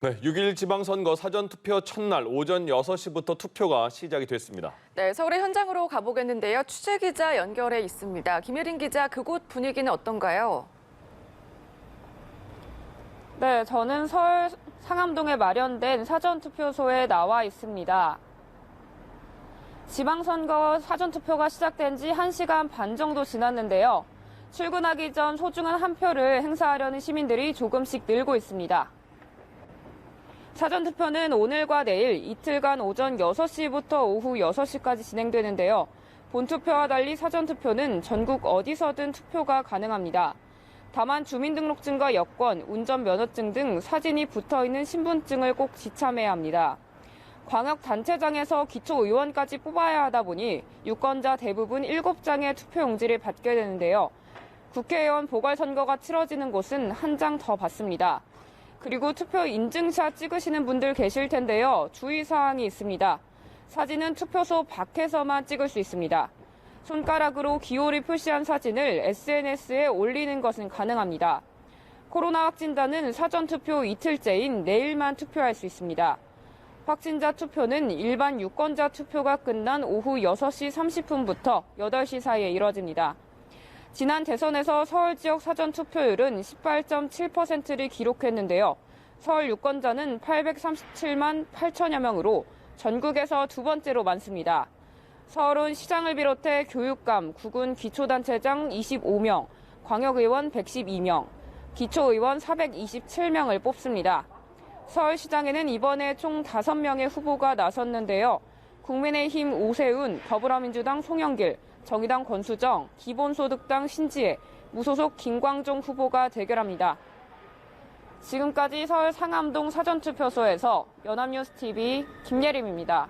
네, 6일 지방선거 사전투표 첫날 오전 6시부터 투표가 시작이 됐습니다. 네, 서울의 현장으로 가보겠는데요. 취재 기자 연결해 있습니다. 김예린 기자, 그곳 분위기는 어떤가요? 네, 저는 서울 상암동에 마련된 사전투표소에 나와 있습니다. 지방선거 사전투표가 시작된 지 1시간 반 정도 지났는데요. 출근하기 전 소중한 한 표를 행사하려는 시민들이 조금씩 늘고 있습니다. 사전 투표는 오늘과 내일 이틀간 오전 6시부터 오후 6시까지 진행되는데요. 본투표와 달리 사전 투표는 전국 어디서든 투표가 가능합니다. 다만 주민등록증과 여권, 운전면허증 등 사진이 붙어 있는 신분증을 꼭 지참해야 합니다. 광역단체장에서 기초의원까지 뽑아야 하다 보니 유권자 대부분 7장의 투표용지를 받게 되는데요. 국회의원 보궐선거가 치러지는 곳은 한 장 더 받습니다. 그리고 투표 인증샷 찍으시는 분들 계실 텐데요. 주의사항이 있습니다. 사진은 투표소 밖에서만 찍을 수 있습니다. 손가락으로 기호를 표시한 사진을 SNS에 올리는 것은 가능합니다. 코로나 확진자는 사전 투표 이틀째인 내일만 투표할 수 있습니다. 확진자 투표는 일반 유권자 투표가 끝난 오후 6시 30분부터 8시 사이에 이뤄집니다. 지난 대선에서 서울 지역 사전 투표율은 18.7%를 기록했는데요. 서울 유권자는 837만 8천여 명으로 전국에서 두 번째로 많습니다. 서울은 시장을 비롯해 교육감, 구군 기초단체장 25명, 광역의원 112명, 기초의원 427명을 뽑습니다. 서울시장에는 이번에 총 5명의 후보가 나섰는데요. 국민의힘 오세훈, 더불어민주당 송영길, 정의당 권수정, 기본소득당 신지혜, 무소속 김광종 후보가 대결합니다. 지금까지 서울 상암동 사전투표소에서 연합뉴스TV 김예림입니다.